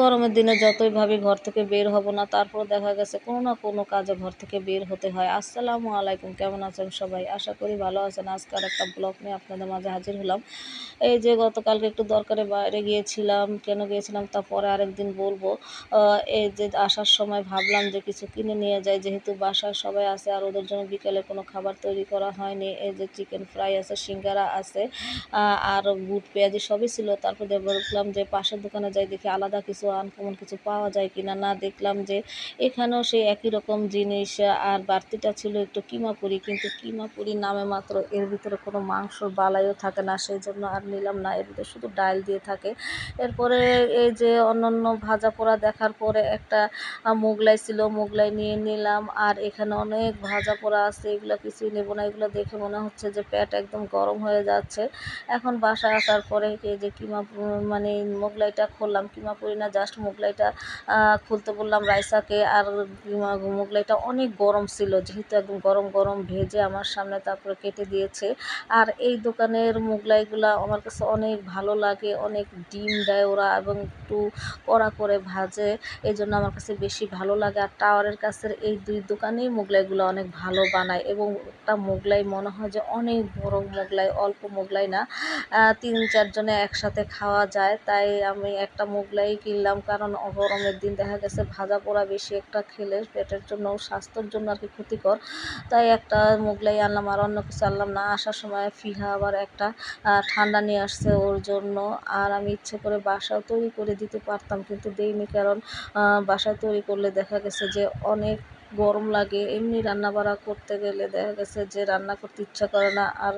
গরমের দিনে যতই ভাবি ঘর থেকে বের হব না তারপর দেখা গেছে কোনো না কোনো কাজে ঘর থেকে বের হতে হয়। আসসালামু আলাইকুম, কেমন আছেন সবাই? আশা করি ভালো আছেন। আজকাল একটা ব্লগ নিয়ে আপনাদের মাঝে হাজির হলাম। এই যে গতকালকে একটু দরকারে বাইরে গিয়েছিলাম, কেন গিয়েছিলাম তা পরে আরেকদিন বলব। এই যে আসার সময় ভাবলাম যে কিছু কিনে নিয়ে যাই, যেহেতু বাসায় সবাই আছে আর ওদের জন্য বিকেলে কোনো খাবার তৈরি করা হয়নি। এই যে চিকেন ফ্রাই আছে, সিঙ্গারা আছে আর বুট পেঁয়াজি সবই ছিল। তারপর দেখলাম যে পাশের দোকানে যাই দেখি আলাদা কিছু আনকমন কিছু পাওয়া যায় কিনা না দেখলাম যে এখানেও সেই একই রকম জিনিস আর বাড়তিটা ছিল একটু কিমাপুরি, কিন্তু কিমাপুরি নামে মাত্র এর ভিতরে কোনো মাংস বালাইও থাকে না, সেই জন্য আর নিলাম না। এর ভিতরে শুধু ডাল দিয়ে থাকে। এরপরে এই যে অন্যান্য ভাজা পোড়া দেখার পরে একটা মোগলাই ছিল, মোগলাই নিয়ে নিলাম। আর এখানে অনেক ভাজা পোড়া আছে, এগুলো কিছুই নেব না। এগুলো দেখে মনে হচ্ছে যে পেট একদম গরম হয়ে যাচ্ছে। এখন বাসায় আসার পরে এই যে কিমা মানে মোগলাইটা খুললাম কিমা করি না জাস্ট মোগলাইটা খুলতে বললাম রাইসাকে। আর মোগলাইটা অনেক গরম ছিল, যেহেতু একদম গরম গরম ভেজে আমার সামনে তারপরে কেটে দিয়েছে। আর এই দোকানের মোগলাইগুলো আমার কাছে অনেক ভালো লাগে, অনেক ডিম দেয় ওরা এবং একটু কড়া করে ভাজে এই জন্য আমার কাছে বেশি ভালো লাগে। আর টাওয়ারের কাছের এই দুই দোকানেই মোগলাইগুলো অনেক ভালো বানায় এবং একটা মোগলাই মনে হয় যে অনেক বড় মোগলাই, অল্প মোগলাই না তিন চারজনে একসাথে খাওয়া যায়। তাই আমি একটা মোগলাই কিনলাম কারণ গরমের দিন দেখা গেছে ভাজা পোড়া বেশি একটা খেলে পেটের জন্য স্বাস্থ্যের জন্য আর কি ক্ষতিকর। তাই একটা মোগলাই আনলাম আর অন্য কিছু আনলাম না। আসার সময় ফিহা আবার একটা ঠান্ডা নিয়ে আসছে ওর জন্য। আর আমি ইচ্ছে করে বাসাও তৈরি করে দিতে পারতাম, কিন্তু দেইনি কারণ বাসায় তৈরি করলে দেখা গেছে যে অনেক গরম লাগে, এমনি রান্না বাড়া করতে গেলে দেখা গেছে যে রান্না করতে ইচ্ছা করে না, আর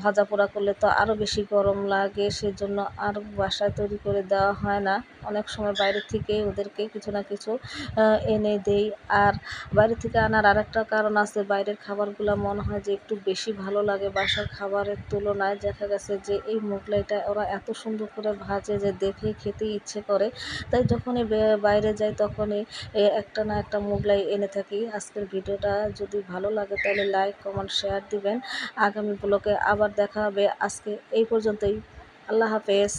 ভাজা পোড়া করলে তো আরও বেশি গরম লাগে, সেজন্য আর বাসায় তৈরি করে দেওয়া হয় না। অনেক সময় বাইরে থেকে ওদেরকে কিছু না কিছু এনে দেই। আর বাইরে থেকে আনার আরেকটা কারণ আছে, বাইরের খাবারগুলো মনে হয় যে একটু বেশি ভালো লাগে বাসার খাবারের তুলনায়। দেখা গেছে যে এই মোগলাইটা ওরা এত সুন্দর করে ভাজে যে দেখে খেতে ইচ্ছে করে। তাই যখনই বাইরে যাই তখনই একটা না একটা মোগলাই এনে থাকি। আজকের ভিডিওটা যদি ভালো লাগে তাহলে লাইক কমেন্ট শেয়ার দিবেন। আগামী ব্লকে আবার দেখা হবে। আজকে এই পর্যন্তই। আল্লাহ হাফেজ।